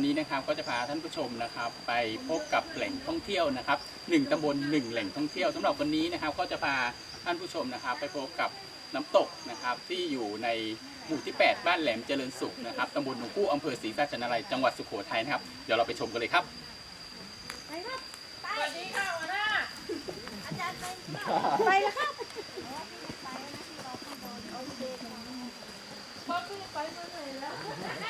วันนี้นะครับก็จะพาท่านผู้ชมนะครับ ไปพบกับแหล่งท่องเที่ยวนะครับหนึ่งตำบลหนึ่งแหล่งท่องเที่ยว สำหรับวันนี้นะครับก็จะพาท่านผู้ชมนะครับ ไปพบกับน้ำตกนะครับที่อยู่ในหมู่ที่ 8 บ้านแหลมเจริญสุขนะครับตำบลหนองคู่อำเภอศรีราชนาลัยจังหวัดสุโขทัยนะครับเดี๋ยวเราไปชมกันเลยครับไปครับสวัสดีค่ะหัวน้าอาจารย์ไปไปแล้วครับไปขึ้นไปเหนื่อยแล้ว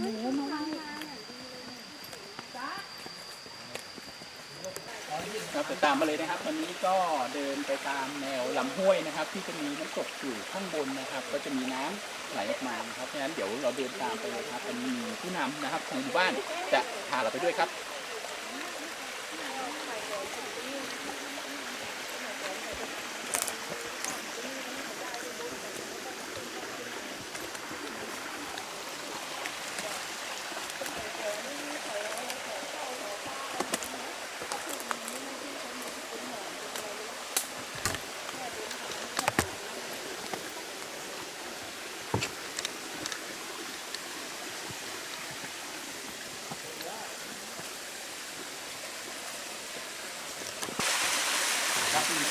หมูมาไว้ครับเดี๋ยวตามมาเลยนะครับวันนี้ก็เดินไปตามแนวลำห้วยนะครับ ที่จะมีน้ำตกอยู่ข้างบนนะครับ ก็จะมีน้ำไหลออกมานะครับเพราะฉะนั้นเดี๋ยวเราเดินตามไปเลยครับวันนี้มีผู้นำนะครับของหมู่บ้านจะพาเราไปด้วยครับ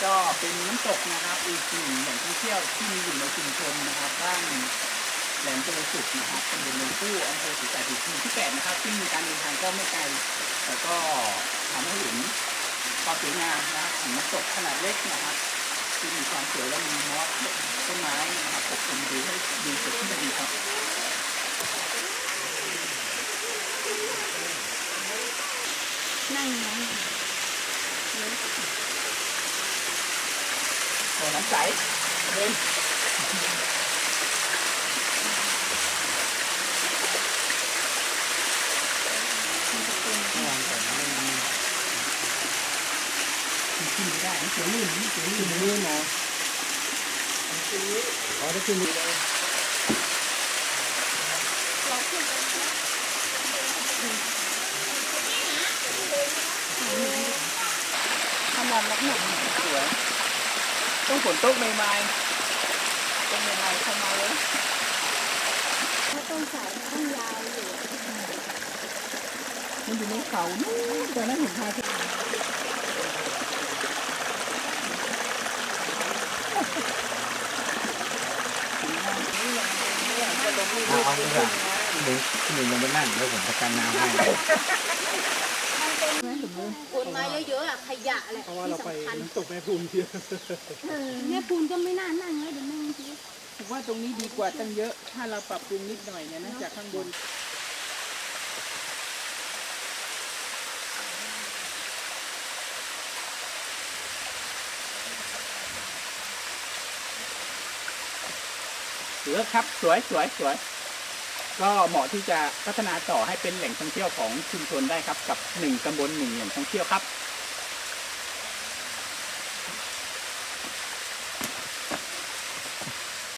ก็เป็นน้ำตกนะครับอีกหนึ่งแหล่งท่องเที่ยวที่มีอยู่ในชุมชนนะครับบ้านแหลมเจริญสุขนะครับตำบลเมืองกู้อำเภอศรีสะเกษหมู่ที่แปดนะครับ ซึ่งมีการเดินทางก็ไม่ไกลแต่ก็ทำให้เห็นความสวยงามนะครับของน้ำตกขนาดเล็กนะครับที่มีความสวยและมีมอสต้นไม้นะครับปกคลุมดูให้ดูสดขึ้นมาดีครับนั่งไง โอ้น้ำใสเดินขึ้นไม่ได้เสียลื่นเสียลื่นลื่นเนาะอ๋อถ้าขึ้นไต้องฝนตกใหม่ๆต้นใหม่ๆเข้ามาเลยถ้าต้นสายมันต้องยาวอยู่มันอยู่ในเขานู่นตอนนั้นเห็นพาที่เอาเอาดีกว่าหรือหนึ่งลงไปนั่งแล้วผมประกันน้ำให้ คนมาเยอะๆอะขยะแหละเพราะว่าที่เราไปสำคัญน้ำตกแม่ภูมิเที่ยวแม่พูนก็ไม่น่านั่งเลยเดี๋ยวนั่งทีผมว่าตรงนี้ดีกว่าตั้งเยอะ ถ้าเราปรับปรุงนิดหน่อยเนี่ยนะจากข้างบน สวยครับ สวยสวยสวย ก็เหมาะที่จะพัฒนาต่อให้เป็นแหล่งท่องเที่ยวของชุมชนได้ครับกับหนึ่งตำบลหนึ่งแหล่งท่องเที่ยวครับ